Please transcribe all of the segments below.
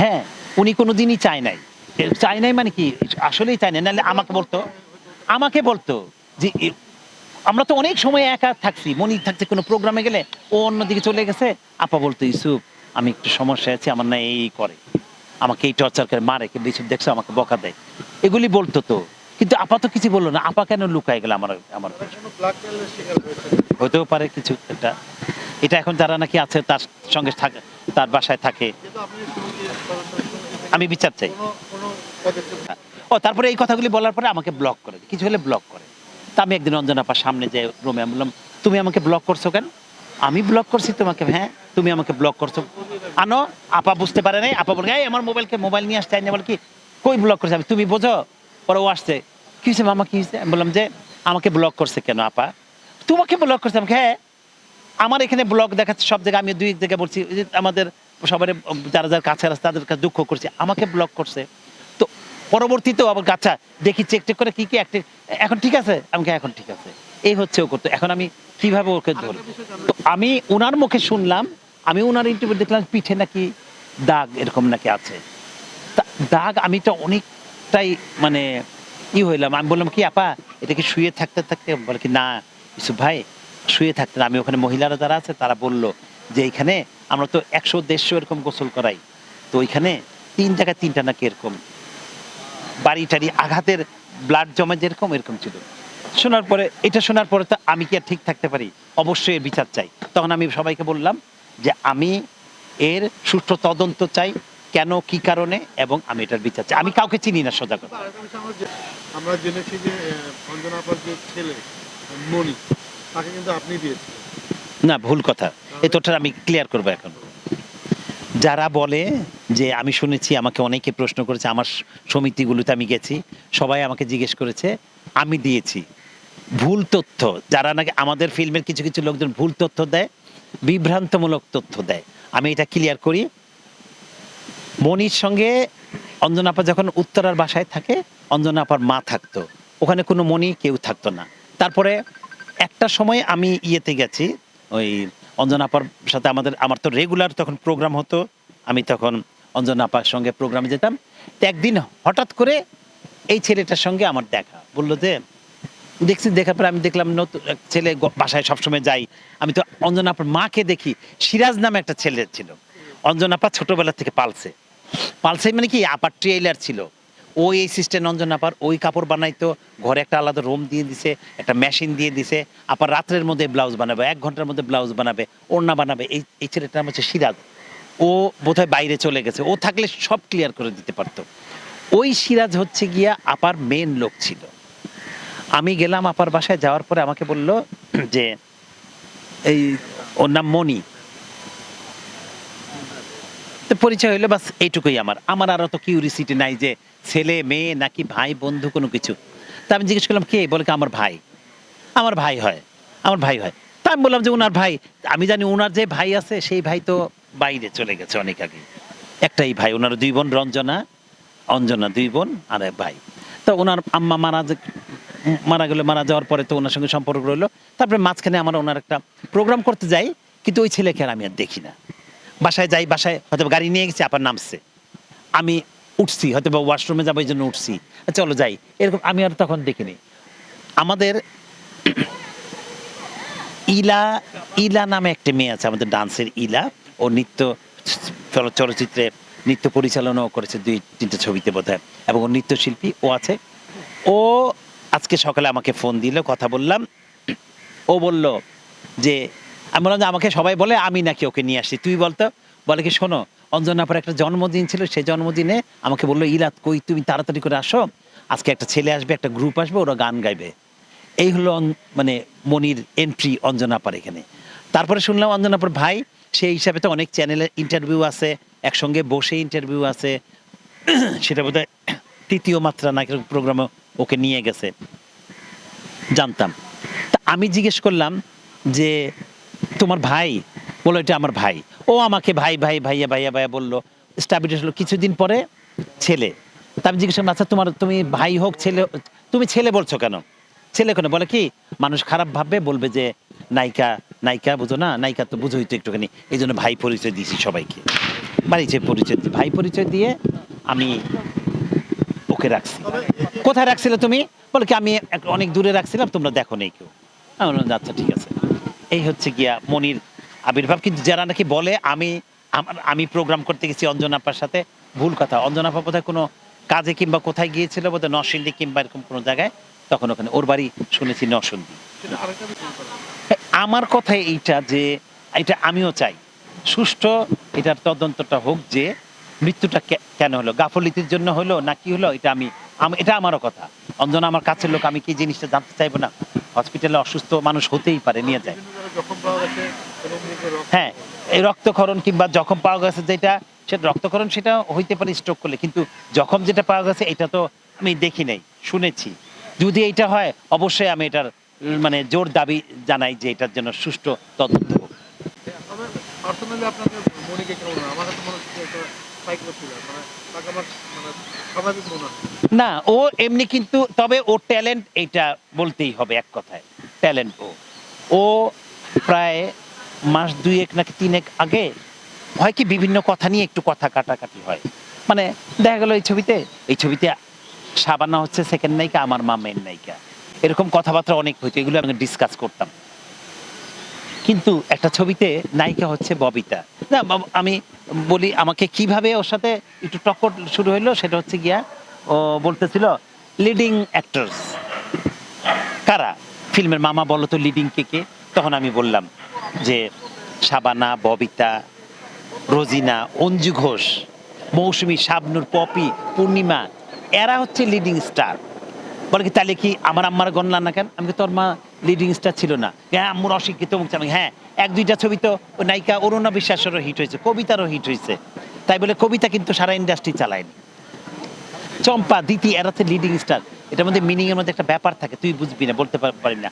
হ্যাঁ উনি কোনো দিনই চায় নাই। চায় নাই মানে কি? আসলেই চায় নাই, নাহলে আমাকে বলতো। আমাকে বলতো যে আমরা তো অনেক সময় একা থাকছি মনি থাকছে কোনো প্রোগ্রামে গেলে, ও অন্যদিকে চলে গেছে। আপা বলতো ইসুফ আমি একটু সমস্যা আছে, আমার না এই করে। আমাকে এই টর্চার করে মারে, কিন্তু ইসুফ দেখছ, আমাকে বকা দেয়। এগুলি বলতো তো। কিন্তু আপা তো কিছু বলল না। আপা কেন লুকায় গেল আমার আমার হতেও পারে কিছু একটা। এটা এখন যারা নাকি আছে, তার সঙ্গে থাকে তার বাসায় থাকে। আমি বিচার চাই। ও, তারপরে এই কথাগুলি বলার পরে আমাকে ব্লক করে। কিছু হলে ব্লক করে। তা আমি একদিন অঞ্জনা আপার সামনে যে রুমে আমি বললাম, তুমি আমাকে ব্লক করছ কেন? আমি ব্লক করছি তোমাকে হ্যাঁ তুমি আমাকে ব্লক করছ। আনো, আপা বুঝতে পারে নাই। আপা বলে আমার মোবাইলকে মোবাইল নিয়ে আসতে আইনি বলে, কি, কই ব্লক করছে? আমি, তুমি বোঝো? পরে ও আসছে। কি হয়েছে মামা, কি হয়েছে? বললাম, যে, আমাকে ব্লক করছে কেন আপা? তোমাকে ব্লক করছে। আমাকে হ্যাঁ আমার এখানে ব্লগ দেখাচ্ছে সব জায়গায় আমি দুই এক জায়গায় বলছি যে আমাদের সবার যারা যারা কাছে আছে তাদের কাছে দুঃখ করছে। আমাকে ব্লক করছে। তো পরবর্তীতেও আবার গাছা দেখি চেক টেক করে কি কি একটা এখন ঠিক আছে? আমাকে এখন ঠিক আছে। এই হচ্ছে ও করতো। এখন আমি কীভাবে ওকে ধরবো? তো আমি ওনার মুখে শুনলাম আমি ওনার ইন্টারভিউ দেখলাম পিঠে নাকি দাগ এরকম নাকি আছে। তা দাগ আমি তো অনেকটাই মানে ই হইলাম। আমি বললাম কি আপা এটা কি শুয়ে থাকতে থাকতে? বলে কি না ইসুফ ভাই শুয়ে থাকতেন আমি ওখানে মহিলারা যারা আছে, তারা বলল যে এইখানে আমরা তো একশো দেড়শো এরকম গোসল করাই। তো ওইখানে তিন জায়গায় তিনটা নাকি এরকম বাড়ি টাড়ি আঘাতের ব্লাড জমা যেরকম, এরকম ছিল। শোনার পরে, এটা শোনার পরে তো আমি কি আর ঠিক থাকতে পারি? অবশ্যই এর বিচার চাই। তখন আমি সবাইকে বললাম যে আমি এর সুষ্ঠু তদন্ত চাই, কেন, কি কারণে, এবং আমি এটার বিচার চাই। আমি কাউকে চিনি না সোজা আমরা জেনেছি যে যে ছেলে মনি তাকে কিন্তু আপনি দিয়েছেন না, ভুল কথা। এই তোটা আমি ক্লিয়ার করব এখন। যারা বলে যে আমি শুনেছি, আমাকে অনেকে প্রশ্ন করেছে, আমার সমিতিগুলোতে আমি গেছি, সবাই আমাকে জিজ্ঞেস করেছে, আমি দিয়েছি। ভুল তথ্য, যারা নাকি আমাদের ফিল্মের কিছু কিছু লোকজন ভুল তথ্য দেয়, বিভ্রান্তমূলক তথ্য দেয়। আমি এটা ক্লিয়ার করি। মনির সঙ্গে অঞ্জনা আপা যখন উত্তরার বাসায় থাকে, অঞ্জনা আপার মা থাকতো। ওখানে কোনো মনি কেউ থাকতো না। তারপরে একটা সময় আমি ইয়েতে গেছি, ওই অঞ্জনা আপার সাথে আমাদের, আমার তো রেগুলার তখন প্রোগ্রাম হতো, আমি তখন অঞ্জনা আপার সঙ্গে প্রোগ্রামে যেতাম। তো একদিন হঠাৎ করে এই ছেলেটার সঙ্গে আমার দেখা, বলল যে, দেখছি, দেখার পরে আমি দেখলাম নতুন ছেলে বাসায় সবসময় যাই। আমি তো অঞ্জনা আপার মাকে দেখি, সিরাজ নামে একটা ছেলে ছিল। অঞ্জনা আপা ছোটবেলা থেকে পালছে। পালছে মানে কি, আপার ট্রেলার ছিল। ওই এই সিস্টেম অঞ্জন আপার ওই কাপড় বানাইতো, ঘরে একটা আলাদা রুম দিয়ে দিছে, একটা মেশিন দিয়ে দিছে, আপার রাত্রের মধ্যে ব্লাউজ বানাবে, এক ঘণ্টার মধ্যে ব্লাউজ বানাবে, ওড়না বানাবে, এই এই ছেলেটার নাম হচ্ছে সিরাজ। ও বোধহয় বাইরে চলে গেছে, ও থাকলে সব ক্লিয়ার করে দিতে পারতো। ওই সিরাজ হচ্ছে গিয়া আপার মেন লোক ছিল। আমি গেলাম আপার বাসায়, যাওয়ার পরে আমাকে বলল যে, এই, ওর নাম মনি তো পরিচয় হইল, বাস এইটুকুই আমার। আমার আর অত কিউরিসিটি নাই যে ছেলে, মেয়ে, নাকি ভাই, বন্ধু, কোনো কিছু? তা আমি জিজ্ঞেস করলাম, কে? বলে আমার ভাই। আমার ভাই হয়। আমার ভাই হয়। তা আমি বললাম যে ওনার ভাই। আমি জানি ওনার যে ভাই আছে, সেই ভাই তো বাইরে চলে গেছে অনেক আগে। একটাই ভাই ওনার দুই বোন, রঞ্জনা, অঞ্জনা দুই বোন, আর এক ভাই। তো ওনার আম্মা মারা মারা গেলো, মারা যাওয়ার পরে তো ওনার সঙ্গে সম্পর্ক রইল। তারপরে মাঝখানে আমার ওনার একটা প্রোগ্রাম করতে যাই, কিন্তু ওই ছেলেকে আর আমি আর দেখি না। বাসায় যাই, বাসায় হয়তো গাড়ি নিয়ে গেছি আবার নামছে। আমি উঠছি, হয়তো বা ওয়াশরুমে যাব এই জন্য উঠছি। চলো যাই। এরকম আমি আর তখন দেখিনি। আমাদের ইলা ইলা নামে একটা মেয়ে আছে, আমাদের ডান্সের ইলা। ও নৃত্য, চল- চলচ্চিত্রে নৃত্য পরিচালনাও করেছে দুই, তিনটে ছবিতে বোধ হয় এবং ও নৃত্যশিল্পী, ও আছে। ও আজকে সকালে আমাকে ফোন দিল, কথা বললাম। ও বলল যে, আমি বললাম যে, আমাকে সবাই বলে আমি নাকি ওকে নিয়ে আসছি। তুই বলতো? বলে কি, শোনো অঞ্জনাপার একটা জন্মদিন ছিল সেই জন্মদিনে আমাকে বলল, ইলাত, কই তুমি তাড়াতাড়ি করে আসো? আজকে একটা ছেলে আসবে, একটা গ্রুপ আসবে, ওরা গান গাইবে। এই হলো মানে মনির এন্ট্রি অঞ্জনাপার এখানে। তারপরে শুনলাম অঞ্জনাপার ভাই, সেই হিসাবে তো অনেক চ্যানেলের ইন্টারভিউ আছে, একসঙ্গে বসে ইন্টারভিউ আছে। সেটা বোধহয় তৃতীয় মাত্রা নাকি প্রোগ্রামে ওকে নিয়ে গেছে। জানতাম। তা আমি জিজ্ঞেস করলাম যে, তোমার ভাই বলো এটা আমার ভাই। ও আমাকে ভাই ভাই, ভাইয়া ভাইয়া ভাইয়া বলল স্টাবলিশ হলো কিছুদিন পরে ছেলে। তা আমি জিজ্ঞেস করলাম আচ্ছা তোমার, তুমি ভাই হোক, ছেলে তুমি ছেলে বলছো কেন? ছেলে কেন? বলে কি, মানুষ খারাপ ভাববে, বলবে যে নায়িকা নায়িকা বুঝো না, নায়িকা তো বুঝোই তো একটুখানি। এই জন্য ভাই পরিচয় দিয়েছি সবাইকে। বাড়িতে পরিচয় দি- ভাই পরিচয় দিয়ে আমি ওকে রাখছি। কোথায় রাখছিলে তুমি? বলে কি, আমি অনেক দূরে রাখছিলাম, তোমরা দেখো নেই কেউ। আমি আচ্ছা ঠিক আছে। এই হচ্ছে গিয়া মনির আবির্ভাব কিন্তু যারা নাকি বলে আমি আমি প্রোগ্রাম করতে গেছি অঞ্জনাপার সাথে ভুল কথা। অঞ্জনাপা বোধহয় কোনো কাজে কিংবা কোথায় গিয়েছিল বোধহয় নরসিংদী কিংবা এরকম কোনো জায়গায় তখন ওখানে ওর বাড়ি শুনেছি নরসিংদী। বিষয় করা। আমার কথা এইটা যে এটা আমিও চাই। সুষ্ঠু এটার তদন্তটা হোক যে মৃত্যুটা কেন হলো? গাফলিতির জন্য হলো না কি হলো? এটা আমি এটা আমারও কথা। অঞ্জনা আমার কাছের লোক আমি কি জিনিসটা জানতে চাইব না? হসপিটালে অসুস্থ মানুষ হতেই পারে নিয়ে যায়। হ্যাঁ এই রক্তক্ষরণ কিংবা জখম পাওয়া গেছে যেটা সেটা রক্তক্ষরণ সেটা হইতে পারে স্ট্রোক করলে। কিন্তু জখম যেটা পাওয়া গেছে এটা তো আমি দেখি নাই শুনেছি। যদি এটা হয় অবশ্যই আমি এটার মানে জোর দাবি জানাই যে এটার জন্য সুষ্ঠু তদন্ত হোক। মনে মানে না ও এমনি কিন্তু তবে ও ট্যালেন্ট এটা বলতেই হবে এক কথায়। ট্যালেন্ট ও। ও প্রায় মাস দুই এক নাকি তিন এক আগে, হয় কি বিভিন্ন কথা নিয়ে একটু কথা কাটাকাটি হয়। মানে দেখা গেল এই ছবিতে এই ছবিতে সাবানা হচ্ছে সেকেন্ড নায়িকা, আমার মা মেন নায়িকা। এরকম কথাবার্তা অনেক হইতো, এগুলো আমি ডিসকাস করতাম। কিন্তু একটা ছবিতে নায়িকা হচ্ছে ববিতা। না আমি বলি, আমাকে কীভাবে ওর সাথে একটু টক্কর শুরু হইল, সেটা হচ্ছে গিয়া ও বলতেছিল লিডিং অ্যাক্টরস কারা? ফিল্মের মামা বলো তো লিডিং কে কে? তখন আমি বললাম যে শাবানা, ববিতা, রোজিনা, অঞ্জু ঘোষ, মৌসুমী শাবনুর, পপি, পূর্ণিমা, এরা হচ্ছে লিডিং স্টার বলে কি, তাহলে কি আমার আম্মার গণলা না কেন? আমি তোর মা লিডিং স্টার ছিল না। হ্যাঁ আম্মুর অশিক্ষিত মুখ আমি হ্যাঁ এক দুইটা ছবি তো নায়িকা অরুণা বিশ্বাসেরও হিট হয়েছে, কবিতারও হিট হয়েছে। তাই বলে কবিতা কিন্তু সারা ইন্ডাস্ট্রি চালায়নি। চম্পা, দিতি, এরা হচ্ছে লিডিং স্টার এটার মধ্যে মিনিংয়ের মধ্যে একটা ব্যাপার থাকে, তুই বুঝবি না, বলতে পার- পারি না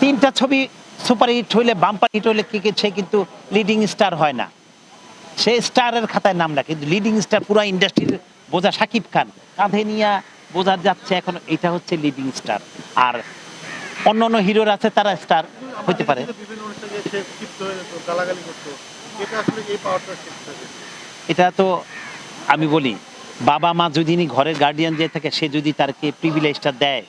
তিনটা ছবি সুপার হিট হইলে, বাম্পার হিট হইলে কে কে সে কিন্তু লিডিং স্টার হয় না। সে স্টারের খাতায় নাম রাখে, কিন্তু লিডিং স্টার পুরো ইন্ডাস্ট্রির বোঝা সাকিব খান। কাঁধে নিয়ে বোঝা যাচ্ছে এখন এটা হচ্ছে লিডিং স্টার আর অন্য অন্য হিরোর আছে, তারা স্টার হইতে পারে। এটা তো আমি বলি বাবা মা যদি নি ঘরের গার্ডিয়ান যে থাকে, সে যদি তারকে প্রিভিলেজটা দেয়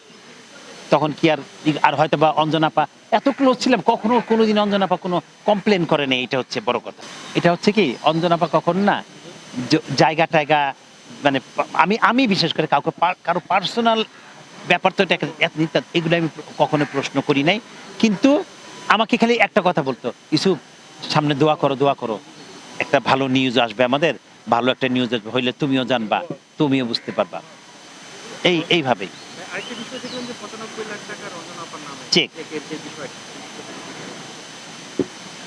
তখন কি আর আর হয়তো বা অঞ্জনাপা, এত ক্লোজ ছিলাম, কখনো কোনোদিন অঞ্জনাপা কোনো কমপ্লেন করে নেই, এটা হচ্ছে বড় কথা। এটা হচ্ছে কি, অঞ্জনাপা কখন না জায়গা টায়গা মানে আমি আমি বিশেষ করে কাউকে কারও পার্সোনাল ব্যাপার তো এটা এগুলো আমি কখনো প্রশ্ন করি নাই। কিন্তু আমাকে খালি একটা কথা বলতো, ইসুফ, সামনে দোয়া করো দোয়া করো। একটা ভালো নিউজ আসবে আমাদের, ভালো একটা নিউজ আসবে, হইলে তুমিও জানবা, তুমিও বুঝতে পারবা। এই, এইভাবেই। আরেকটা বিষয় দেখলাম যে পঁচানব্বই লাখ টাকার অঞ্জন আপার নামে চেক। যে বিষয়।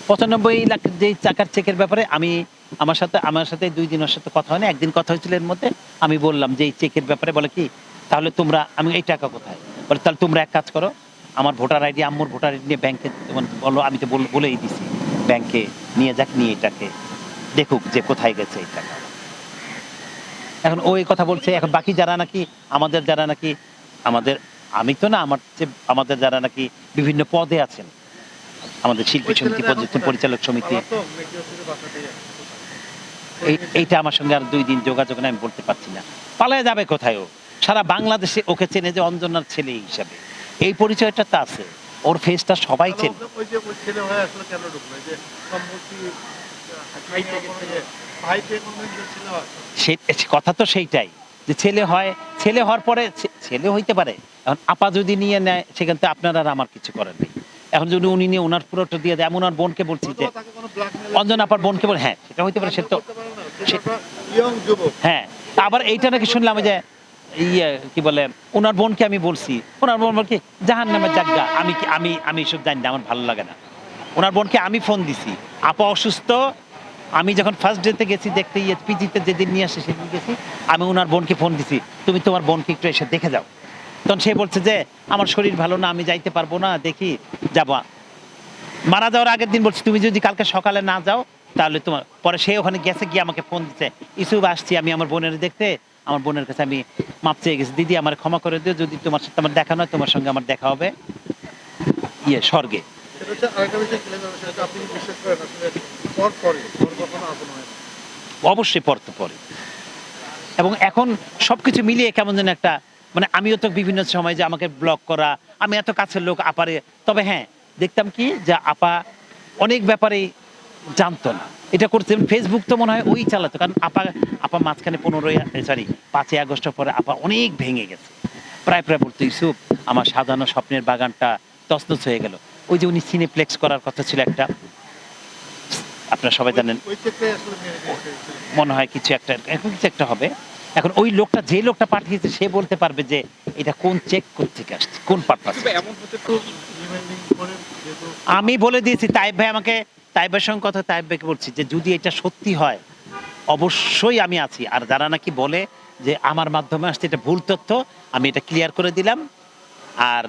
পঁচানব্বই লাখ যে চাকার চেকের ব্যাপারে আমি আমার সাথে আমার সাথে দুই দিন ওর সাথে কথা হয় না একদিন কথা হয়েছিল এর মধ্যে। আমি বললাম যে এই চেকের ব্যাপারে বলে কি তাহলে তোমরা আমি এই টাকা কোথায়? বলে তাহলে তোমরা এক কাজ করো আমার ভোটার আইডি আম্মুর ভোটার আইডি নিয়ে ব্যাংকে তোমার বলো আমি তো বল- বলেই দিছি ব্যাংকে নিয়ে যাক নিয়ে এটাকে দেখুক যে কোথায় গেছে এই টাকা। এখন ওই কথা বলছে এখন বাকি যারা নাকি আমাদের যারা নাকি আমাদের আমি তো না আমার আমাদের যারা নাকি বিভিন্ন পদে আছেন আমাদের শিল্পী সমিতি পরিচালক সমিতি। এইটা আমার সঙ্গে আর দুই দিন যোগাযোগ নেই, আমি বলতে পারছি না। পালায় যাবে কোথায় ও? সারা বাংলাদেশে ওকে চেনে যে অঞ্জনার ছেলে হিসাবে। এই পরিচয়টা তো আছে। ওর ফেসটা সবাই চেনে। কথা তো সেইটাই। যে ছেলে হয় ছেলে হওয়ার পরে ছেলে হইতে পারে এখন আপা যদি নিয়ে নেয় সেখান থেকে আপনার আর আমার কিছু করার নেই। এখন যদি উনি নিয়ে ওনার পুরোটা দিয়ে দেয় এমন আর বোনকে বলছি যে অঞ্জন আপার বোনকে বলে হ্যাঁ সেটা হইতে পারে সে তো হ্যাঁ আবার এইটা নাকি শুনলাম যে ইয়ে কি বলে ওনার বোনকে আমি বলছি ওনার বোন বলছে জাহান নামে জাগা আমি কি আমি আমি সব জানি না আমার ভালো লাগে না। ওনার বোনকে আমি ফোন দিছি আপা অসুস্থ আমি যখন ফার্স্ট ডেতে গেছি, দেখতে পিজিতে যেদিন নিয়ে আসে, সেদিন গেছি, আমি ওনার বোনকে ফোন দিছি, তুমি তোমার বোনকে একটু এসে দেখে যাও। তখন সে বলছে যে, আমার শরীর ভালো না, আমি যাইতে পারব না, দেখি, যাব। মারা যাওয়ার আগের দিন বলছি, তুমি যদি কালকে সকালে না যাও, তাহলে তোমার পরে সে ওখানে গেছে গিয়ে আমাকে ফোন দিচ্ছে ইসুব আসছি, আমি আমার বোনের দেখতে, আমার বোনের কাছে আমি মাপ চেয়ে গেছি। দিদি, আমার ক্ষমা করে দিও, যদি তোমার সাথে আমার দেখা নয় তোমার সঙ্গে আমার দেখা হবে। ইয়ে স্বর্গে। অবশ্যই পড়তে পড়ে এবং এখন সবকিছু মিলিয়ে কেমন যেন একটা মানে আমিও তো বিভিন্ন সময় যে আমাকে ব্লক করা, আমি এত কাছের লোক আপারে তবে হ্যাঁ দেখতাম কি যে আপা অনেক ব্যাপারেই জানতো না। এটা করতে ফেসবুক তো মনে হয় ওই চালাতো, কারণ আপা আপা মাঝখানে পনেরোই সরি পাঁচই আগস্টের পরে আপা অনেক ভেঙে গেছে। প্রায় প্রায় বলতো, ইউসুফ, আমার সাজানো স্বপ্নের বাগানটা তছনছ হয়ে গেল। ওই যে উনি সিনেপ্লেক্স করার কথা ছিল একটা আপনারা সবাই জানেন, মেনে হয় কিছু একটা কিছু একটা হবে। এখন ওই লোকটা, যে লোকটা পাঠিয়েছে, সে বলতে পারবে যে এটা কোন চেক থেকে আসছে কোন পারপাস আমি বলে দিয়েছি, তাইব ভাই আমাকে তাইব ভাইয়ের সঙ্গে কথা, তাইব ভাইকে বলছি যে যদি এটা সত্যি হয়, অবশ্যই আমি আছি। আর যারা নাকি বলে যে আমার মাধ্যমে আসছে, এটা ভুল তথ্য, আমি এটা ক্লিয়ার করে দিলাম। আর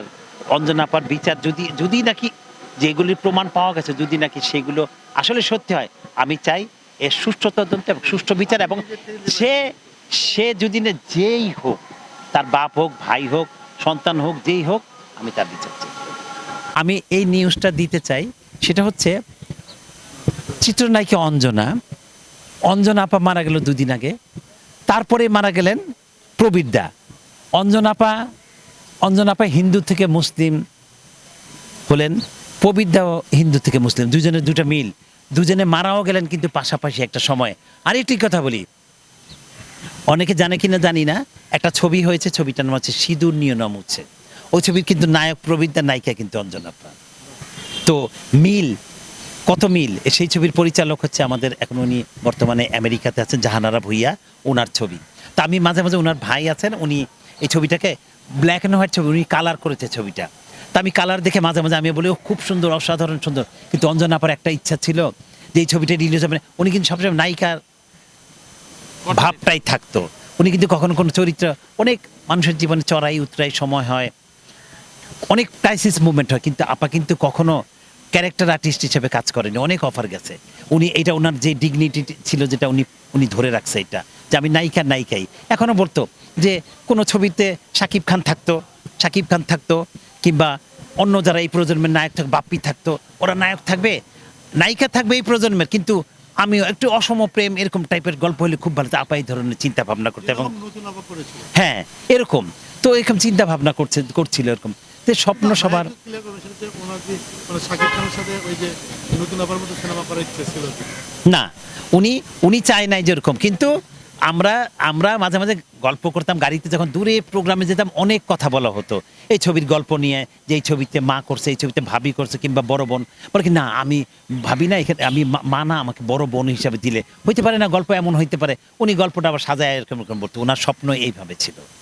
অঞ্জনাপার বিচার যদি যদি নাকি যেগুলির প্রমাণ পাওয়া গেছে যদি নাকি সেগুলো আসলে সত্যি হয়, আমি চাই এর সুষ্ঠু তদন্ত এবং সুষ্ঠু বিচার এবং সে সে যদি না যেই হোক, তার বাপ হোক, ভাই হোক, সন্তান হোক, যেই হোক, আমি তার বিচার চাই। আমি এই নিউজটা দিতে চাই, সেটা হচ্ছে চিত্রনায়িকা অঞ্জনা অঞ্জনা আপা মারা গেল দুদিন আগে, তারপরে মারা গেলেন প্রবীরদা অঞ্জনাপা অঞ্জনাপা হিন্দু থেকে মুসলিম হলেন। প্রবীরদাও হিন্দু থেকে মুসলিম, দুজনে দুটো মিল, দুজনে মারাও গেলেন কিন্তু পাশাপাশি একটা সময়। আর একটি কথা বলি, অনেকে জানে কি না জানি না, একটা ছবি হয়েছে, ছবিটার নাম হচ্ছে সিঁদুর নিয়ে নাম হচ্ছে ওই ছবির কিন্তু নায়ক প্রবীরদা নায়িকা কিন্তু অঞ্জনাপা তো মিল, কত মিল? সেই ছবির পরিচালক হচ্ছে আমাদের এখন উনি বর্তমানে আমেরিকাতে আছেন, জাহানারা ভুইয়া ওনার ছবি। তা আমি মাঝে মাঝে ওনার ভাই আছেন, উনি এই ছবিটাকে ব্ল্যাক অ্যান্ড হোয়াইট ছবি, উনি কালার করেছে ছবিটা। তা আমি কালার দেখে মাঝে মাঝে আমি বলি "ও, খুব সুন্দর অসাধারণ সুন্দর। কিন্তু অঞ্জনা আপার একটা ইচ্ছা ছিল যে এই ছবিটা রিলিজ হবে। উনি কিন্তু সবসময় নায়িকার ভাবটাই থাকতো। উনি কিন্তু কখনো কোনো চরিত্র অনেক মানুষের জীবনে চড়াই উতরাই সময় হয়। অনেক ক্রাইসিস মুভমেন্ট হয় কিন্তু আপা কিন্তু কখনো ক্যারেক্টার আর্টিস্ট হিসেবে কাজ করেনি। অনেক অফার গেছে। উনি এটা ওনার যে ডিগনিটি ছিল যেটা উনি উনি ধরে রাখছে এটা যে আমি নায়িকা নায়িকাই। এখনও বলতো যে কোনো ছবিতে শাকিব খান থাকতো শাকিব খান থাকতো কিংবা অন্য যারা এই প্রজন্মের নায়ক থাকবে বাপ্পি থাকতো ওরা নায়ক থাকবে নায়িকা থাকবে এই প্রজন্মের কিন্তু আমিও একটু অসম প্রেম এরকম টাইপের গল্প হলে খুব ভালো আপা এই ধরনের চিন্তা ভাবনা করতে এবং হ্যাঁ এরকম। তো এরকম চিন্তা ভাবনা করছে করছিল এরকম। তো স্বপ্ন সবার মানে? না উনি উনি চায় নাই যেরকম কিন্তু আমরা আমরা মাঝে মাঝে গল্প করতাম গাড়িতে, যখন দূরে প্রোগ্রামে যেতাম, অনেক কথা বলা হতো। এই ছবির গল্প নিয়ে, যে এই ছবিতে মা করছে, এই ছবিতে ভাবি করছে, কিংবা বড় বোন। বলে কি, না, আমি ভাবি না, এখানে, আমি মা- না, আমাকে বড় বোন হিসাবে দিলে। হইতে পারে না, গল্প এমন হইতে পারে। উনি গল্পটা আবার সাজায় এরকম বলতো। ওনার স্বপ্ন এইভাবে ছিল।